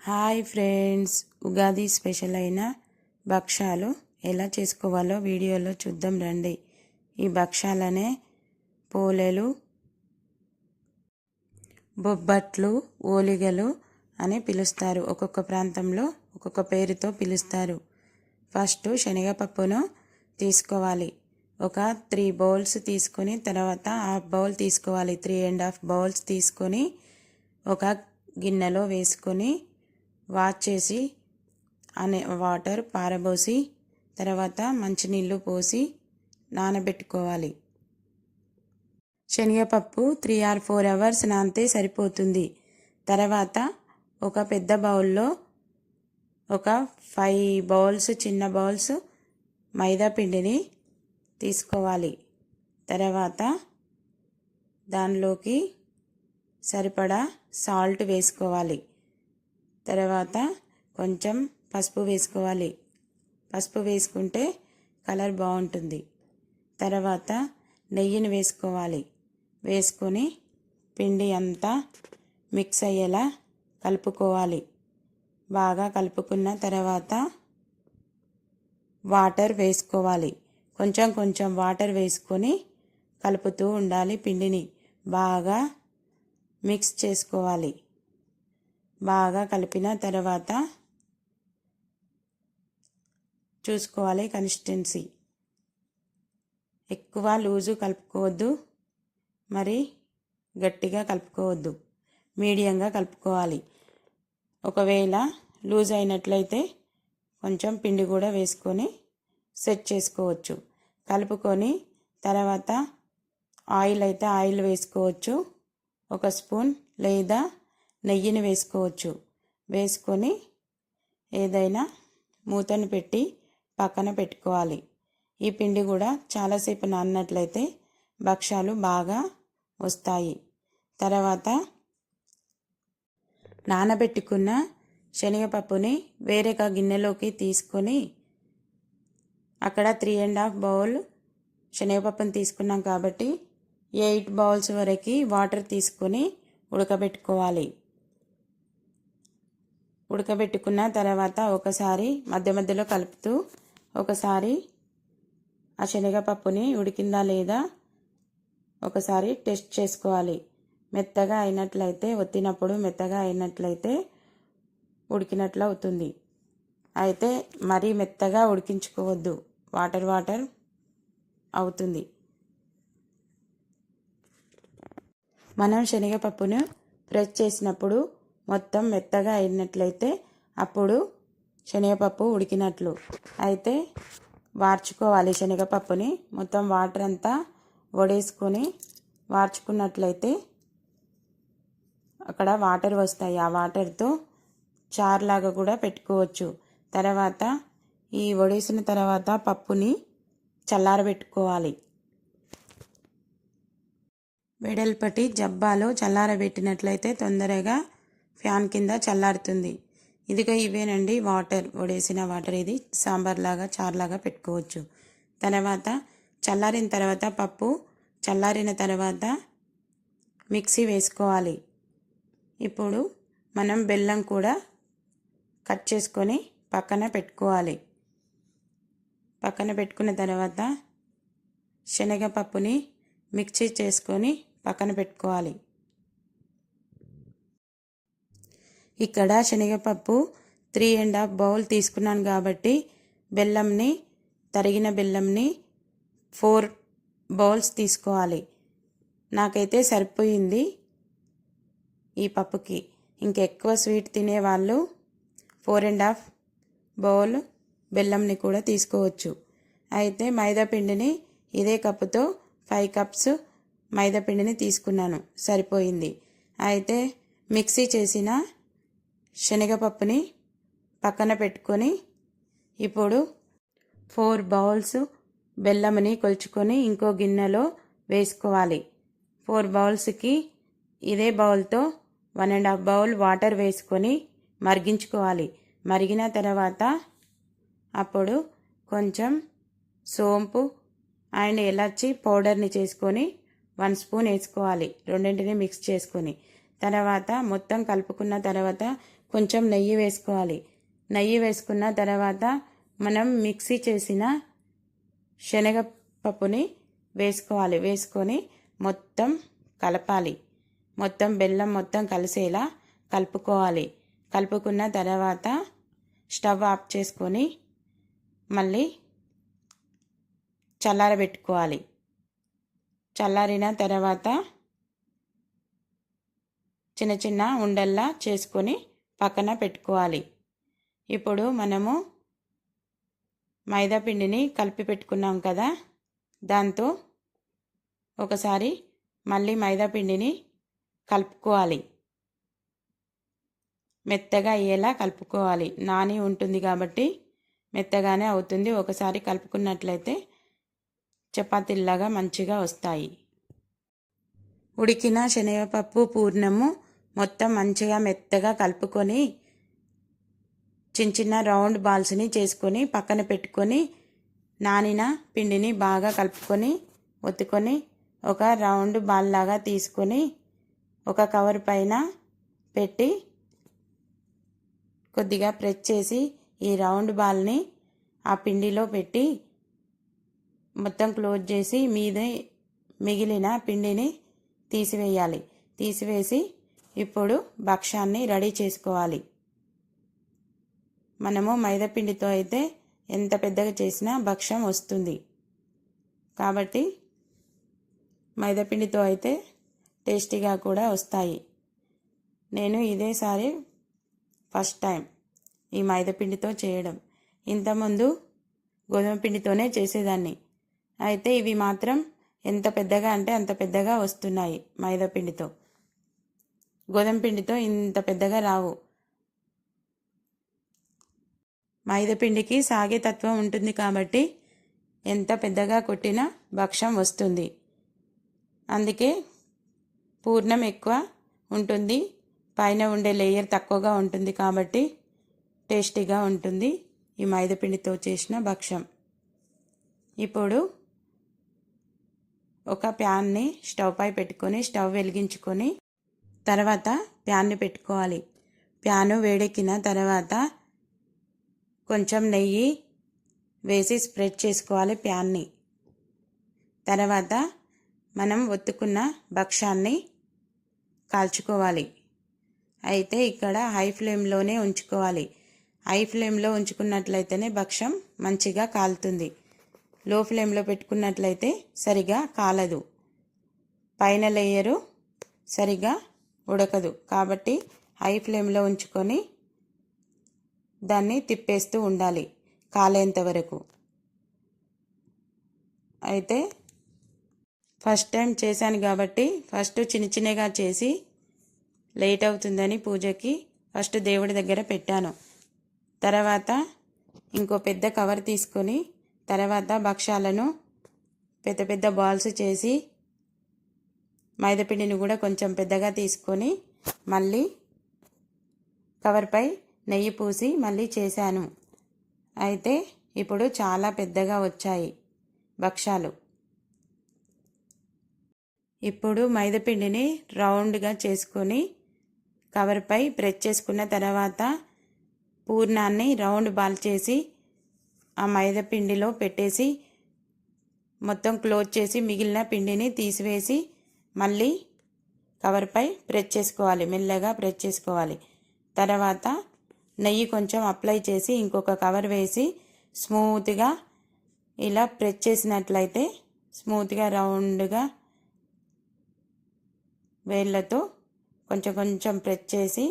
Hi friends Ugadi special అయిన భక్షాలు ఎలా చేసుకోవాలో వీడియోలో చూద్దాం రండి. ఈ భక్షాలనే పోలేలు బొబ్బట్లు ఓలిగలు అని పిలుస్తారు. ఒక్కొక్క ప్రాంతంలో ఒక్కొక్క పేరుతో పిలుస్తారు. ఫస్ట్ శనగపప్పును తీసుకోవాలి. ఒక త్రీ బౌల్స్ తీసుకొని తర్వాత హాఫ్ బౌల్ తీసుకోవాలి. త్రీ అండ్ హాఫ్ బౌల్స్ తీసుకొని ఒక గిన్నెలో వేసుకొని వాష్ చేసి అనే వాటర్ పారబోసి తర్వాత మంచినీళ్ళు పోసి నానబెట్టుకోవాలి. శనగపప్పు త్రీ ఆర్ ఫోర్ అవర్స్ నానితే సరిపోతుంది. తర్వాత ఒక పెద్ద బౌల్లో ఒక ఫైవ్ బౌల్స్ చిన్న బౌల్స్ మైదా పిండిని తీసుకోవాలి. తర్వాత దానిలోకి సరిపడా సాల్ట్ వేసుకోవాలి. తర్వాత కొంచెం పసుపు వేసుకోవాలి. పసుపు వేసుకుంటే కలర్ బాగుంటుంది. తర్వాత నెయ్యిని వేసుకోవాలి. వేసుకొని పిండి అంతా మిక్స్ అయ్యేలా కలుపుకోవాలి. బాగా కలుపుకున్న తర్వాత వాటర్ వేసుకోవాలి. కొంచెం కొంచెం వాటర్ వేసుకొని కలుపుతూ ఉండాలి పిండిని. బాగా మిక్స్ చేసుకోవాలి. బాగా కలిపిన తర్వాత చూసుకోవాలి కన్సిస్టెన్సీ ఎక్కువ లూజు కలుపుకోవద్దు. మరి గట్టిగా కలుపుకోవద్దు. మీడియంగా కలుపుకోవాలి. ఒకవేళ లూజ్ అయినట్లయితే కొంచెం పిండి కూడా వేసుకొని సెట్ చేసుకోవచ్చు. కలుపుకొని తర్వాత ఆయిల్ అయితే ఆయిల్ వేసుకోవచ్చు. ఒక స్పూన్ లేదా నెయ్యిని వేసుకోవచ్చు. వేసుకొని ఏదైనా మూతను పెట్టి పక్కన పెట్టుకోవాలి. ఈ పిండి కూడా చాలాసేపు నాన్నట్లయితే భక్ష్యాలు బాగా వస్తాయి. తర్వాత నానబెట్టుకున్న శనగపప్పుని వేరొక గిన్నెలోకి తీసుకొని అక్కడ త్రీ అండ్ హాఫ్ బౌల్ శనగపప్పుని తీసుకున్నాం కాబట్టి ఎయిట్ బౌల్స్ వరకు వాటర్ తీసుకొని ఉడకబెట్టుకోవాలి. ఉడకబెట్టుకున్న తర్వాత ఒకసారి మధ్య మధ్యలో కలుపుతూ ఒకసారి ఆ శనగపప్పుని ఉడికిందా లేదా ఒకసారి టెస్ట్ చేసుకోవాలి. మెత్తగా అయినట్లయితే ఒత్తినప్పుడు మెత్తగా అయినట్లయితే ఉడికినట్లు అవుతుంది. అయితే మరీ మెత్తగా ఉడికించుకోవద్దు. వాటర్ వాటర్ అవుతుంది. మనం శనగపప్పును ప్రెస్ చేసినప్పుడు మొత్తం మెత్తగా అయినట్లయితే అప్పుడు శనగపప్పు ఉడికినట్లు. అయితే వార్చుకోవాలి శనగపప్పుని. మొత్తం వాటర్ అంతా వడేసుకొని వార్చుకున్నట్లయితే అక్కడ వాటర్ వస్తాయి. ఆ వాటర్తో చారులాగా కూడా పెట్టుకోవచ్చు. తర్వాత ఈ వడేసిన తర్వాత పప్పుని చల్లారబెట్టుకోవాలి. వెడల్పటి జబ్బాలో చల్లారబెట్టినట్లయితే తొందరగా ఫ్యాన్ కింద చల్లారుతుంది. ఇదిగో ఇవేనండి వాటర్. వడేసిన వాటర్ ఇది. సాంబార్ లాగా చారులాగా పెట్టుకోవచ్చు. తర్వాత చల్లారిన తర్వాత పప్పు చల్లారిన తర్వాత మిక్సీ వేసుకోవాలి. ఇప్పుడు మనం బెల్లం కూడా కట్ చేసుకొని పక్కన పెట్టుకోవాలి. పక్కన పెట్టుకున్న తర్వాత శనగపప్పుని మిక్సీ చేసుకొని పక్కన పెట్టుకోవాలి. ఇక్కడ శనగపప్పు త్రీ అండ్ హాఫ్ బౌల్ తీసుకున్నాను కాబట్టి బెల్లంని తరిగిన బెల్లంని ఫోర్ బౌల్స్ తీసుకోవాలి. నాకైతే సరిపోయింది ఈ పప్పుకి. ఇంకెక్కువ స్వీట్ తినేవాళ్ళు ఫోర్ అండ్ హాఫ్ బౌల్ బెల్లంని కూడా తీసుకోవచ్చు. అయితే మైదాపిండిని ఇదే కప్పుతో ఫైవ్ కప్స్ మైదాపిండిని తీసుకున్నాను. సరిపోయింది. అయితే మిక్సీ చేసిన శనగపప్పుని పక్కన పెట్టుకొని ఇప్పుడు ఫోర్ బౌల్స్ బెల్లముని కొలుచుకొని ఇంకో గిన్నెలో వేసుకోవాలి. ఫోర్ బౌల్స్కి ఇదే బౌల్తో one and half bowl water వేసుకొని మరిగించుకోవాలి. మరిగిన తర్వాత అప్పుడు కొంచెం సోంపు అండ్ ఎలాచి పౌడర్ని చేసుకొని వన్ స్పూన్ వేసుకోవాలి. రెండింటిని మిక్స్ చేసుకొని. తర్వాత మొత్తం కలుపుకున్న తర్వాత కొంచెం నెయ్యి వేసుకోవాలి. నెయ్యి వేసుకున్న తర్వాత మనం మిక్సీ చేసిన శనగపప్పుని వేసుకోవాలి. వేసుకొని మొత్తం కలపాలి. మొత్తం బెల్లం మొత్తం కలిసేలా కలుపుకోవాలి. కలుపుకున్న తర్వాత స్టవ్ ఆఫ్ చేసుకొని మళ్ళీ చల్లారబెట్టుకోవాలి. చల్లారిన తర్వాత చిన్న చిన్న ఉండల్లా చేసుకొని పక్కన పెట్టుకోవాలి. ఇప్పుడు మనము మైదా పిండిని కలిపి పెట్టుకున్నాం కదా దాంతో ఒకసారి మళ్ళీ మైదా పిండిని కలుపుకోవాలి. మెత్తగా అయ్యేలా కలుపుకోవాలి. నాని ఉంటుంది కాబట్టి మెత్తగానే అవుతుంది. ఒకసారి కలుపుకున్నట్లయితే చపాతీల్లాగా మంచిగా వస్తాయి. ఉడికిన శనగపప్పు పూర్ణము మొత్తం మంచిగా మెత్తగా కలుపుకొని చిన్న చిన్న రౌండ్ బాల్స్ని చేసుకొని పక్కన పెట్టుకొని నానిన పిండిని బాగా కలుపుకొని ఒత్తుకొని ఒక రౌండ్ బాల్ లాగా తీసుకొని ఒక కవర్ పైన పెట్టి కొద్దిగా ప్రెస్ చేసి ఈ రౌండ్ బాల్ని ఆ పిండిలో పెట్టి మొత్తం క్లోజ్ చేసి మీద మిగిలిన పిండిని తీసివేయాలి. తీసివేసి ఇప్పుడు భక్ష్యాన్ని రెడీ చేసుకోవాలి. మనము మైదాపిండితో అయితే ఎంత పెద్దగా చేసినా భక్ష్యం వస్తుంది. కాబట్టి మైదాపిండితో అయితే టేస్టీగా కూడా వస్తాయి. నేను ఇదేసారి ఫస్ట్ టైం ఈ మైదాపిండితో చేయడం. ఇంతకుముందు గోధుమ పిండితోనే చేసేదాన్ని. అయితే ఇవి మాత్రం ఎంత పెద్దగా అంటే అంత పెద్దగా వస్తున్నాయి మైదాపిండితో. గోధుమ పిండితో ఇంత పెద్దగా రావు. మైదా పిండికి సాగే తత్వం ఉంటుంది కాబట్టి ఎంత పెద్దగా కొట్టినా భక్ష్యం వస్తుంది. అందుకే పూర్ణం ఎక్కువ ఉంటుంది. పైన ఉండే లేయర్ తక్కువగా ఉంటుంది కాబట్టి టేస్టీగా ఉంటుంది ఈ మైదాపిండితో చేసిన భక్ష్యం ఇప్పుడు ఒక ప్యాన్ని స్టవ్ పై పెట్టుకొని స్టవ్ వెలిగించుకొని తర్వాత ప్యాన్ని పెట్టుకోవాలి. ప్యాను వేడెక్కిన తర్వాత కొంచెం నెయ్యి వేసి స్ప్రెడ్ చేసుకోవాలి ప్యాన్ని. తర్వాత మనం ఒత్తుకున్న భక్ష్యాన్ని కాల్చుకోవాలి. అయితే ఇక్కడ హై ఫ్లేమ్లోనే ఉంచుకోవాలి. హై ఫ్లేమ్లో ఉంచుకున్నట్లయితేనే భక్ష్యం మంచిగా కాలుతుంది. లో ఫ్లేమ్లో పెట్టుకున్నట్లయితే సరిగా కాలదు. పైన లేయరు సరిగా ఉడకదు. కాబట్టి హై ఫ్లేమ్లో ఉంచుకొని దాన్ని తిప్పేస్తూ ఉండాలి కాలేంత వరకు. అయితే ఫస్ట్ టైం చేశాను కాబట్టి ఫస్ట్ చిన్న చిన్నగా చేసి లేట్ అవుతుందని పూజకి ఫస్ట్ దేవుడి దగ్గర పెట్టాను. తర్వాత ఇంకో పెద్ద కవర్ తీసుకొని తర్వాత భక్ష్యాలను పెద్ద పెద్ద బాల్స్ చేసి మైదాపిండిని కూడా కొంచెం పెద్దగా తీసుకొని మళ్ళీ కవర్పై నెయ్యి పూసి మళ్ళీ చేశాను. అయితే ఇప్పుడు చాలా పెద్దగా వచ్చాయి భక్ష్యాలు. ఇప్పుడు మైదాపిండిని రౌండ్గా చేసుకొని కవర్పై ప్రెస్ చేసుకున్న తర్వాత పూర్ణాన్ని రౌండ్ బాల్ చేసి ఆ మైదాపిండిలో పెట్టేసి మొత్తం క్లోజ్ చేసి మిగిలిన పిండిని తీసివేసి మళ్ళీ కవర్పై ప్రెస్ చేసుకోవాలి మెల్లగా ప్రెస్ చేసుకోవాలి. తర్వాత నెయ్యి కొంచెం అప్లై చేసి ఇంకొక కవర్ వేసి స్మూత్గా ఇలా ప్రెస్ చేసినట్లయితే స్మూత్గా రౌండ్గా వేళ్ళతో కొంచెం కొంచెం ప్రెస్ చేసి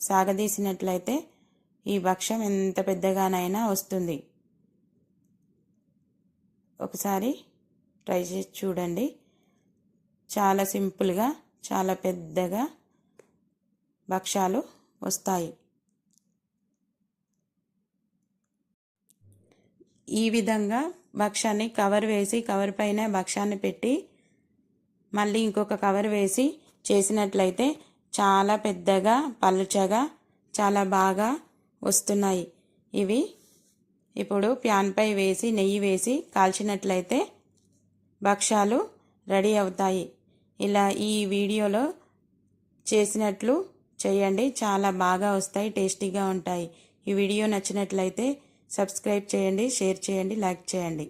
సాగదీసినట్లయితే ఈ భక్ష్యం ఎంత పెద్దగానైనా వస్తుంది. ఒకసారి ట్రై చేసి చూడండి. చాలా సింపుల్గా చాలా పెద్దగా భక్ష్యాలు వస్తాయి. ఈ విధంగా భక్ష్యాన్ని కవర్ వేసి కవర్ పైన భక్ష్యాన్ని పెట్టి మళ్ళీ ఇంకొక కవర్ వేసి చేసినట్లయితే చాలా పెద్దగా పలుచగా చాలా బాగా వస్తున్నాయి. ఇవి ఇప్పుడు ప్యాన్పై వేసి నెయ్యి వేసి కాల్చినట్లయితే భక్ష్యాలు రెడీ అవుతాయి. ఇలా ఈ వీడియోలో చేసినట్లు చేయండి. చాలా బాగా వస్తాయి టేస్టీగా ఉంటాయి. ఈ వీడియో నచ్చినట్లయితే సబ్స్క్రైబ్ చేయండి షేర్ చేయండి లైక్ చేయండి.